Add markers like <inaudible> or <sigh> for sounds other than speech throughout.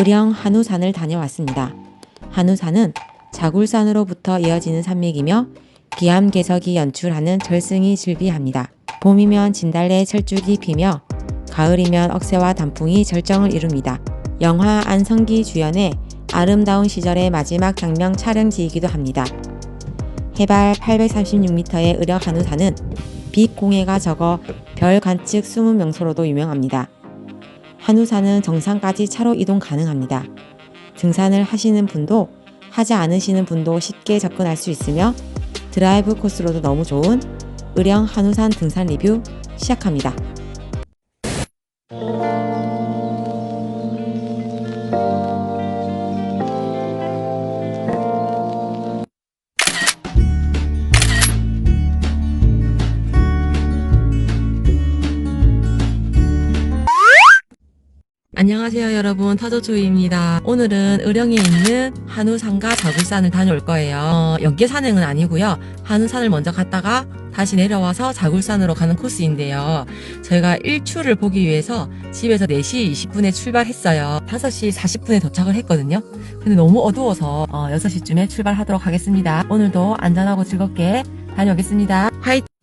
의령 한우산을 다녀왔습니다. 한우산은 자굴산으로부터 이어지는 산맥이며 기암괴석이 연출하는 절승이 즐비합니다. 봄이면 진달래 철쭉이 피며 가을이면 억새와 단풍이 절정을 이룹니다. 영화 안성기 주연의 아름다운 시절의 마지막 장면 촬영지이기도 합니다. 해발 836m의 의령 한우산은 빛 공해가 적어 별 관측 숨은 명소로도 유명합니다. 한우산은 정상까지 차로 이동 가능합니다. 등산을 하시는 분도 하지 않으시는 분도 쉽게 접근할 수 있으며 드라이브 코스로도 너무 좋은 의령 한우산 등산 리뷰 시작합니다. 여러분 타조초이입니다. 오늘은 의령에 있는 한우산과 자굴산을 다녀올 거예요. 어, 연계 산행은 아니고요. 한우산을 먼저 갔다가 다시 내려와서 자굴산으로 가는 코스인데요. 저희가 일출을 보기 위해서 집에서 4시 20분에 출발했어요. 5시 40분에 도착을 했거든요. 근데 너무 어두워서 어, 6시쯤에 출발하도록 하겠습니다. 오늘도 안전하고 즐겁게 다녀오겠습니다. 화이팅!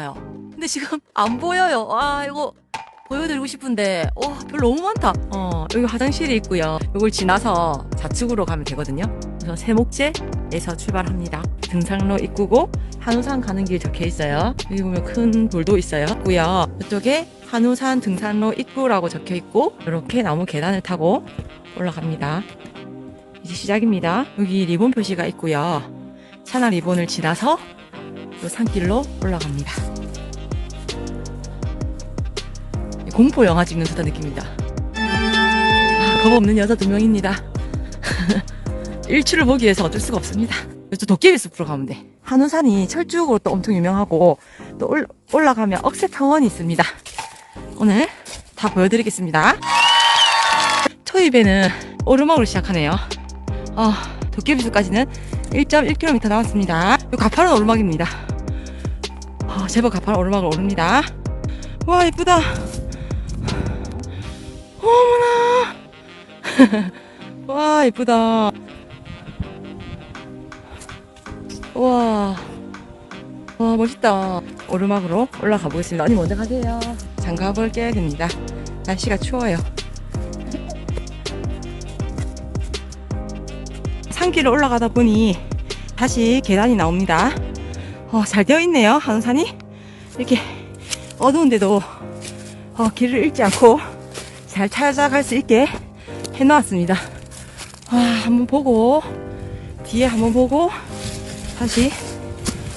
많아요. 근데 지금 안 보여요. 아, 이거 보여드리고 싶은데, 와, 별 너무 많다. 어, 여기 화장실이 있고요. 이걸 지나서 좌측으로 가면 되거든요. 그래서 세목재에서 출발합니다. 등산로 입구고 한우산 가는 길 적혀 있어요. 여기 보면 큰 돌도 있어요. 있고요. 이쪽에 한우산 등산로 입구라고 적혀 있고, 이렇게 나무 계단을 타고 올라갑니다. 이제 시작입니다. 여기 리본 표시가 있고요. 차나 리본을 지나서 또 산길로 올라갑니다. 공포 영화 찍는 듯한 느낌입니다. 아, 겁 없는 여자 두 명입니다. <laughs> 일출을 보기 위해서 어쩔 수가 없습니다. 또 도깨비 숲으로 가면 돼. 한우산이 철쭉으로 또 엄청 유명하고 또 올, 올라가면 억새탕원이 있습니다. 오늘 다 보여드리겠습니다. 초입에는 오르막으로 시작하네요. 어, 도깨비 숲까지는 1.1km 남았습니다. 이 가파른 오르막입니다. 아, 제법 가파른 오르막을 오릅니다. 와, 이쁘다. 어머나. <laughs> 와, 이쁘다. 와. 와, 멋있다. 오르막으로 올라가 보겠습니다. 언니 먼저 가세요. 장갑을 껴야 됩니다. 날씨가 추워요. 산길을 올라가다 보니 다시 계단이 나옵니다. 어, 잘 되어 있네요, 한우산이. 이렇게 어두운데도 어, 길을 잃지 않고 잘 찾아갈 수 있게 해놓았습니다. 와, 한번 보고, 뒤에 한번 보고, 다시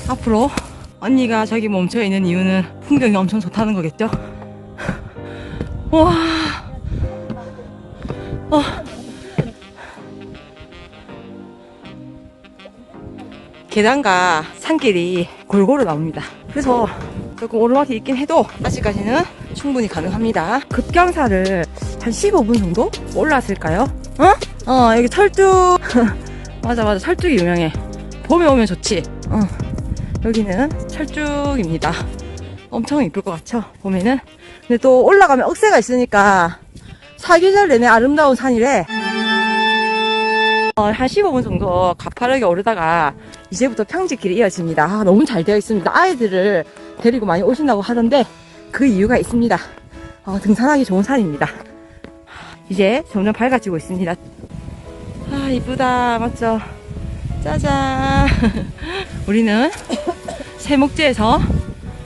앞으로 언니가 저기 멈춰 있는 이유는 풍경이 엄청 좋다는 거겠죠? <laughs> 와, 어, 계단과 산길이 골고루 나옵니다. 그래서 조금 오르막이 있긴 해도 아직까지는 충분히 가능합니다. 급경사를 한 15분 정도 올랐을까요? 어? 어, 여기 철쭉. <laughs> 맞아, 맞아. 철쭉이 유명해. 봄에 오면 좋지. 어. 여기는 철쭉입니다. 엄청 이쁠 것 같죠? 봄에는. 근데 또 올라가면 억새가 있으니까 사계절 내내 아름다운 산이래. 어, 한 15분 정도 가파르게 오르다가 이제부터 평지길이 이어집니다. 아, 너무 잘 되어 있습니다. 아이들을 데리고 많이 오신다고 하던데 그 이유가 있습니다. 어, 등산하기 좋은 산입니다. 이제 점점 밝아지고 있습니다. 아, 이쁘다. 맞죠? 짜잔. <laughs> 우리는 세목지에서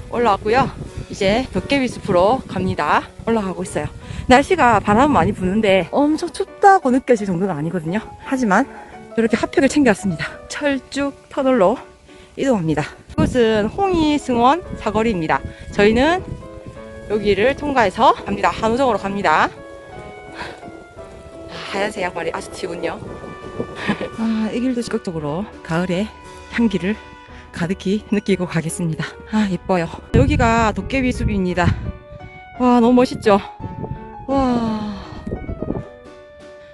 올라왔고요. 이제 도깨비 숲으로 갑니다. 올라가고 있어요. 날씨가 바람 많이 부는데 엄청 춥다고 느껴질 정도는 아니거든요. 하지만 이렇게 핫팩을 챙겨왔습니다. 철쭉 터널로 이동합니다. 이곳은 홍이 승원 사거리입니다. 저희는 여기를 통과해서 갑니다. 한우정으로 갑니다. 하얀색 양말이 아주 튀군요. <laughs> 아, 이 길도 적극적으로 가을의 향기를 가득히 느끼고 가겠습니다. 아, 예뻐요. 여기가 도깨비 숲입니다. 와, 너무 멋있죠? 와.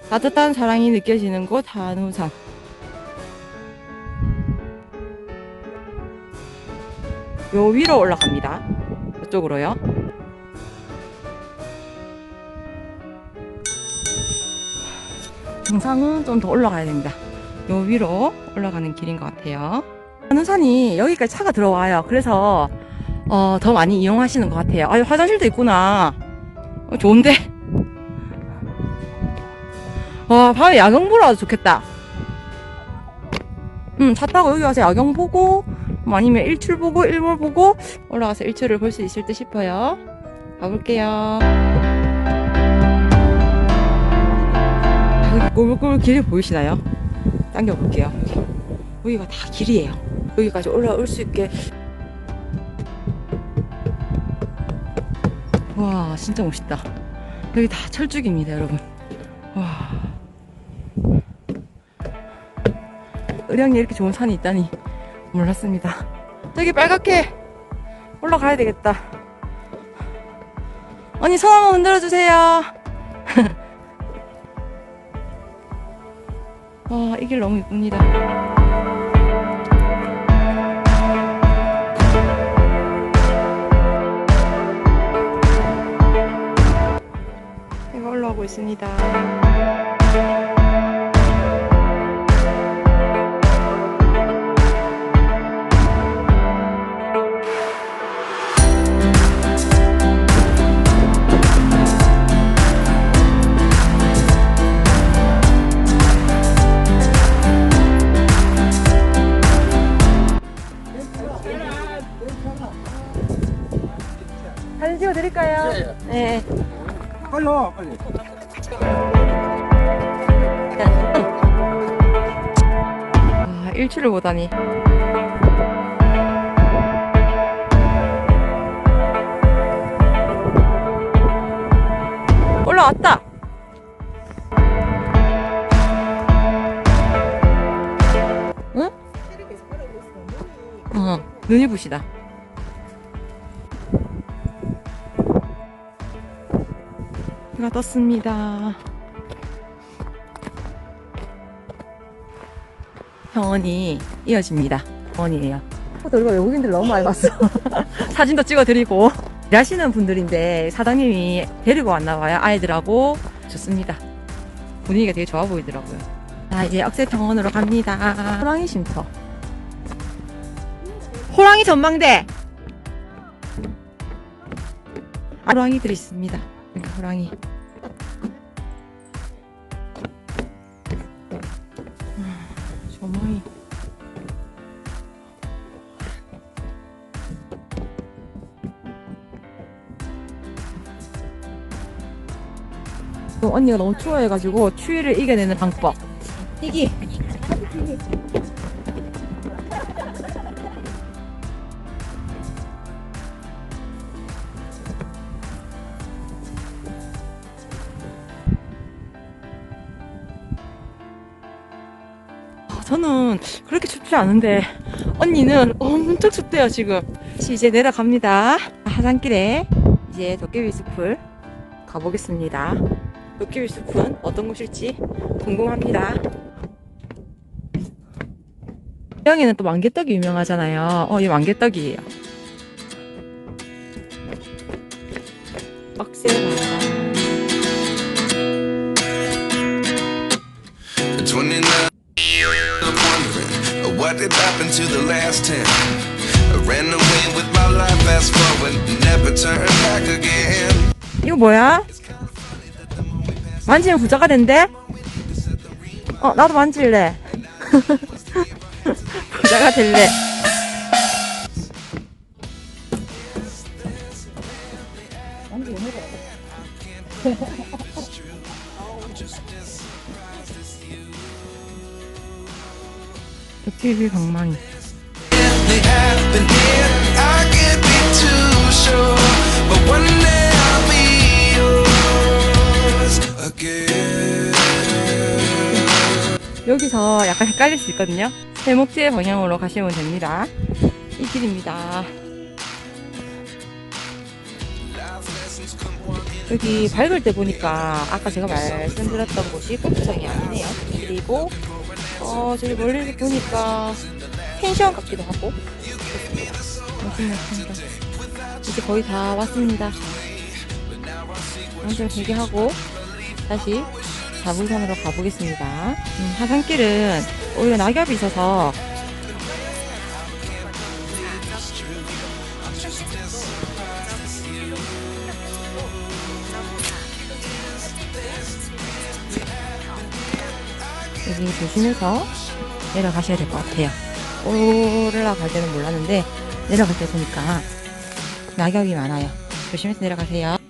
따뜻한 사랑이 느껴지는 곳 한우산. 요 위로 올라갑니다. 이쪽으로요. 정상은 좀 더 올라가야 됩니다. 요 위로 올라가는 길인 것 같아요. 한우산이 여기까지 차가 들어와요. 그래서 어, 더 많이 이용하시는 것 같아요. 아, 화장실도 있구나. 어, 좋은데? 와, 밤에 야경 보러 와도 좋겠다. 음, 차 타고 여기 와서 야경 보고, 뭐 아니면 일출 보고, 일몰 보고, 올라가서 일출을 볼 수 있을 듯 싶어요. 가볼게요. 여기 꼬불꼬불 길이 보이시나요? 당겨볼게요. 여기. 여기가 다 길이에요. 여기까지 올라올 수 있게. 와, 진짜 멋있다. 여기 다 철쭉입니다, 여러분. 와. 의령에 이렇게 좋은 산이 있다니 몰랐습니다. 저기 빨갛게 올라가야 되겠다. 언니 손 한번 흔들어 주세요. <laughs> 와, 이 길 너무 이쁩니다. 올라오고 있습니다. 사진 찍어 드릴까요? 네. 빨리 와, 빨리. 아, 일출을 보다니. 올라왔다. 응? 어, 눈이 부시다. 해가 떴습니다. 병원이 이어집니다. 병원이에요. 우리가 외국인들 너무 많이 봤어. <laughs> 사진도 찍어드리고. 일하시는 분들인데 사장님이 데리고 왔나 봐요. 아이들하고. 좋습니다. 분위기가 되게 좋아 보이더라고요. 자, 이제 억새 병원으로 갑니다. 호랑이 쉼터. 호랑이 전망대! 아, 호랑이들이 있습니다. 호랑이. 조망이. 또 언니가 너무 추워해가지고 추위를 이겨내는 방법. 이기. 저는 그렇게 춥지 않은데 언니는 엄청 춥대요 지금. 이제 내려갑니다. 하산길에 이제 도깨비 숲을 가보겠습니다. 도깨비 숲은 어떤 곳일지 궁금합니다. 고양이는 또 만개떡이 유명하잖아요. 어, 이 만개떡이에요. 억새바 What did happen to the last ten? I ran away with my life, fast forward, never turn back again. 이거 뭐야? 만지면 부자가 된대? 어, 나도 만질래. 부자가 될래. 방망이. They yours again. 여기서 약간 헷갈릴 수 있거든요. 세목지의 방향으로 가시면 됩니다. 이 길입니다. 여기 밝을 때 보니까 아까 제가 말씀드렸던 곳이 골프장이 아니네요. 그리고 어 저기 멀리 보니까 펜션 같기도 하고 펜션. 이제 거의 다 왔습니다. 완전 대기하고 다시 자불산으로 가보겠습니다. 음, 하산길은 오히려 낙엽이 있어서 여기 조심해서 내려가셔야 될 것 같아요. 올라갈 때는 몰랐는데 내려갈 때 보니까 낙엽이 많아요. 조심해서 내려가세요.